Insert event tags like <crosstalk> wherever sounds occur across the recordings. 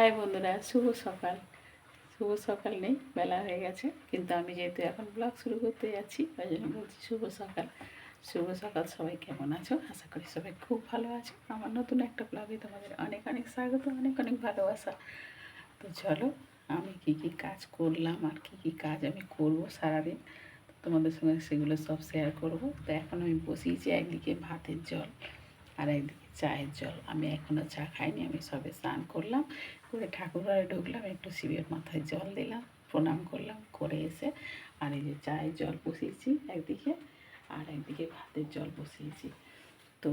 High বন্ধুরা, শুভ সকাল। শুভ সকাল নেই, বেলা হয়ে গেছে, কিন্তু আমি যেহেতু এখন ব্লগ শুরু করতে যাচ্ছি, ওই জন্য বলছি শুভ সকাল। শুভ সকাল, সবাই কেমন আছো? আশা করি সবাই খুব ভালো আছো। আমার নতুন একটা ব্লগে তোমাদের অনেক অনেক স্বাগত, অনেক অনেক ভালোবাসা। তো চলো, আমি কি কি কাজ করলাম আর কি কি কাজ আমি করব সারাদিন, তোমাদের সঙ্গে সেগুলো সব শেয়ার করব। তো এখন আমি বসিয়েছি একদিকে ভাতের জল আর একদিকে চায়ের জল। আমি এখনও চা খাইনি, আমি সবে স্নান করলাম, করে ঠাকুর ঘরে ঢুকলাম, একটু শিবের মাথায় জল দিলাম, প্রণাম করলাম, করে এসে আর এই যে চায়ের জল বসিয়েছি একদিকে আর একদিকে ভাতের জল বসিয়েছি। তো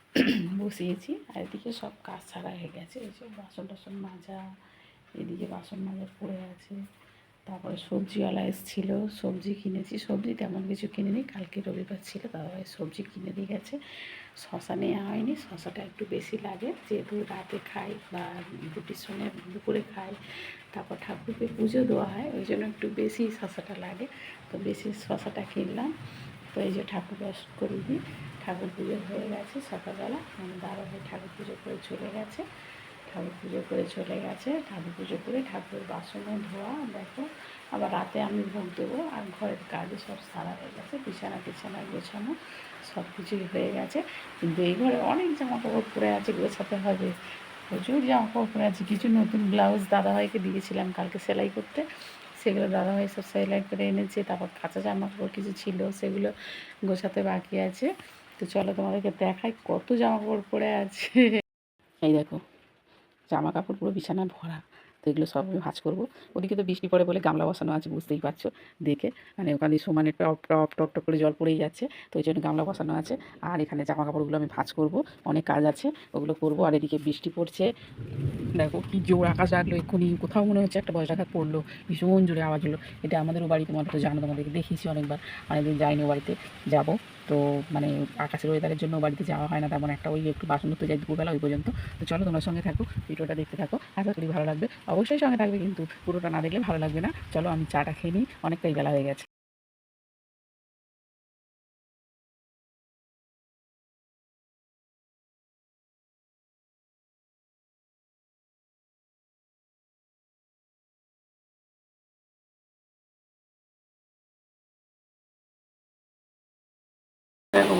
<clears throat> বসিয়েছি, আর এদিকে সব কাজ ছাড়া হয়ে গেছে, এই যে বাসন টাসন মাজা, এদিকে বাসন মাজা পড়ে আছে। তারপরে সবজিওয়ালা এসেছিল সবজি কিনেছি, সবজি তেমন কিছু কিনিনি, কালকে রবিবার ছিল দাদাভাই সবজি কিনে দিয়ে গেছে। শশা নেওয়া হয়নি, শশাটা একটু বেশি লাগে, যেহেতু রাতে খাই বা রুটির সঙ্গে দুপুরে খাই, তারপর ঠাকুরকে পুজো দেওয়া হয়, ওই জন্য একটু বেশি শশাটা লাগে, তো বেশি শশাটা কিনলাম। তো এই যে ঠাকুর দর্শন করে দিই ঠাকুর পুজো হয়ে গেছে সকালবেলা দাদাভাই ঠাকুর পুজো করে চলে গেছে। ঠাকুর পুজো করে চলে গেছে। ঠাকুর পুজো করে ঠাকুরের বাসনও ধোয়া, দেখো, আবার রাতে আমি ভোগ দেবো আর ঘরের কাজে সব সারা হয়ে গেছে, বিছানা টিছানা গোছানো সব কিছুই হয়ে গেছে। কিন্তু এই ঘরে অনেক জামা কাপড় পরে আছে, গোছাতে হবে। প্রচুর জামা কাপড় পরে আছে। কিছু নতুন ব্লাউজ দাদাভাইকে দিয়েছিলাম কালকে সেলাই করতে। সেগুলো দাদাভাই সব সেলাই করে এনেছে, তারপর কাঁচা জামা কাপড় কিছু ছিল, সেগুলো গোছাতে বাকি আছে। তো চলো তোমাদেরকে দেখাই কত জামা কাপড় পরে আছে। এই দেখো জামা কাপড় পুরো বিছানা ভরা। তো এগুলো সব আমি ভাজ করব। ওদিকে তো বৃষ্টি পড়ে বলে গামলা বসানো আছে, বুঝতেই পারছ, দেখে। মানে ওখানে সমানে টপ টপ টপ টপ করে জল পড়েই যাচ্ছে, তো ওই জন্য গামলা বসানো আছে। আর এখানে জামা কাপড়গুলো আমি ভাজ করব, অনেক কাজ আছে, ওগুলো করব। আর এদিকে বৃষ্টি পড়ছে, দেখো কি জোর আকাশ রাখল এক্ষুনি, কোথাও মনে হচ্ছে একটা বজ্রাঘাত পড়ল, ভীষণ জোরে আওয়াজ হলো। এটা আমাদেরও বাড়িতে, তোমাদের তো জানো, তোমাদেরকে দেখিয়েছি অনেকবার। অনেকদিন যাইনি বাড়িতে, যাব। তো মানে আকাশের ওয়েদারের জন্য বাড়িতে যাওয়া হয় না, তেমন একটা ওই একটু বাসন ধরতে যাই দুপুরবেলা ওই পর্যন্ত। তো চলো তোমার সঙ্গে থাকো, ভিডিওটা দেখতে থাকো। আশা করি ভালো লাগবে। অবশ্যই সঙ্গে থাকবে, কিন্তু পুরোটা না দেখলে ভালো লাগবে না। চলো আমি চাটা খেয়ে নিই, অনেকটাই বেলা হয়ে গেছে।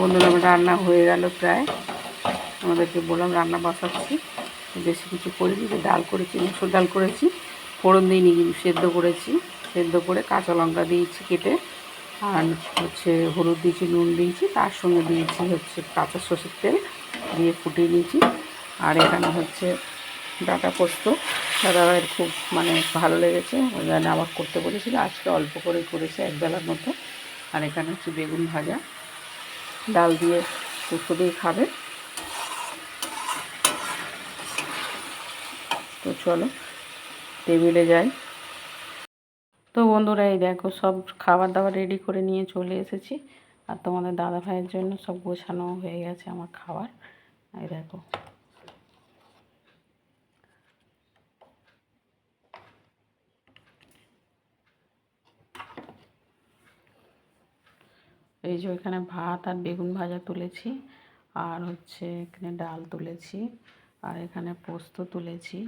বন্ধুরা, আমার রান্না হয়ে গেল প্রায়। আমাদেরকে বললাম রান্না বসাচ্ছি। বেশি কিছু করিনি, যে ডাল করেছি, মুসুর ডাল করেছি, ফোড়ন দিইনি কিন্তু সেদ্ধ করেছি। সেদ্ধ করে কাঁচা লঙ্কা দিয়েছি কেটে, আর হচ্ছে হলুদ দিয়েছি, নুন দিয়েছি, তার সঙ্গে দিয়েছি হচ্ছে কাঁচা সর্ষের তেল দিয়ে ফুটিয়ে নিয়েছি। আর এখানে হচ্ছে ডাটা পোস্ত। দাদাভাইয়ের খুব মানে ভালো লেগেছে ওই জন্য আবার করতে বলেছিল, আজকে অল্প করে করেছে এক বেলার মতো। আর এখানে হচ্ছে বেগুন ভাজা। ডাল দিয়ে পোস্ত দিয়ে খাবে। তো চলো, টেবিলে যাই। তো বন্ধুরা, এই দেখো, সব খাবার দাবার রেডি করে নিয়ে চলে এসেছি। আর তোমাদের দাদা ভাইয়ের জন্য সব গোছানো হয়ে গেছে আমার খাবার। এই দেখো। এই যে এখানে ভাত আর বেগুন ভাজা তুলেছি, আর হচ্ছে এখানে ডাল তুলেছি, আর এখানে পোস্ত তুলেছি,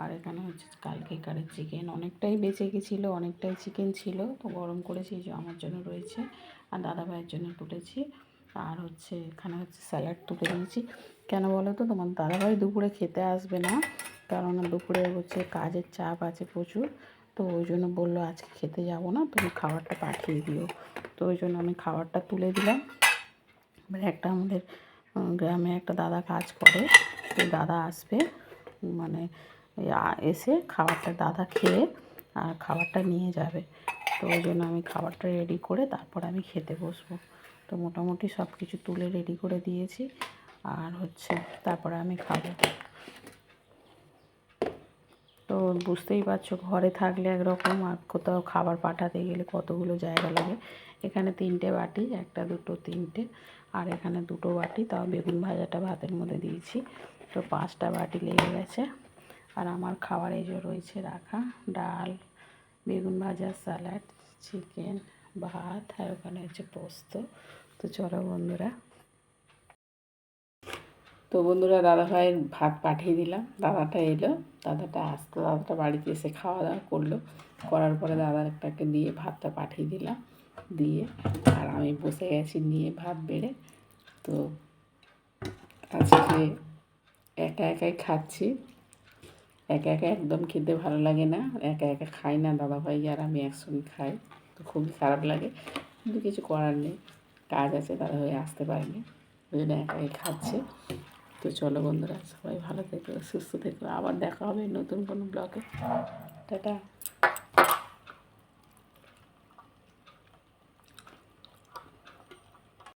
আর এখানে হচ্ছে কালকেকারের চিকেন। অনেকটাই বেঁচে গেছিল, অনেকটাই চিকেন ছিল, তো গরম করেছি যে আমার জন্য রয়েছে, আর দাদা ভাইয়ের জন্য তুলেছি, আর হচ্ছে এখানে হচ্ছে স্যালাড তুলে দিয়েছি কেন বলো তো, তোমার দাদাভাই দুপুরে খেতে আসবে না, কারণ দুপুরে হচ্ছে কাজের চাপ আছে প্রচুর, তো ওই জন্য বলল আজকে খেতে যাব না, তুমি খাবারটা পাঠিয়ে দিও। তো ওই জন্য আমি খাবারটা তুলে দিলাম। এবারে একটা আমাদের গ্রামে একটা দাদা কাজ করে, তো দাদা আসবে মানে এসে খাবারটা দাদা খেয়ে আর খাবারটা নিয়ে যাবে। তো ওই জন্য আমি খাবারটা রেডি করে তারপর আমি খেতে বসবো। তো মোটামুটি সব কিছু তুলে রেডি করে দিয়েছি। আর হচ্ছে, তারপরে আমি খাব। তো বুঝতেই পারছ, ঘরে থাকলে একরকম আর কোথাও খাবার পাঠাতে গেলে কতগুলো জায়গা লাগে। এখানে তিনটে বাটি, একটা, দুটো, তিনটে আর এখানে দুটো বাটি। তাও বেগুন ভাজাটা ভাতের মধ্যে দিয়েছি। তো পাঁচটা বাটি লেগে গেছে। আর আমার খাবার এই যে রয়েছে রাখা, ডাল, বেগুন ভাজা, স্যালাড, চিকেন, ভাত, আর ওখানে হচ্ছে পোস্ত। তো চলো বন্ধুরা তো বন্ধুরা দাদা ভাইয়ের ভাত পাঠিয়ে দিলাম। দাদাটা এলো, দাদাটা আসতো দাদাটা বাড়িতে এসে খাওয়া দাওয়া করল। করার পরে দাদার একটাকে দিয়ে ভাতটা পাঠিয়ে দিলাম। দিয়ে আর আমি বসে গেছি নিয়ে ভাত বেড়ে। তো আজকে একা একাই খাচ্ছি। একা একা একদম খেতে ভালো লাগে না। একা একা খাই না দাদা ভাই আর আমি একসঙ্গে খাই। তো খুবই খারাপ লাগে। কিন্তু কিছু করার নেই। কাজ আছে দাদা ভাই আসতে পারেনি। ওই জন্য একাই খাচ্ছে। তো চলো বন্ধুরা, সবাই ভালো থেকো, সুস্থ থেকো, আবার দেখা হবে নতুন কোনো ব্লগে টাটা।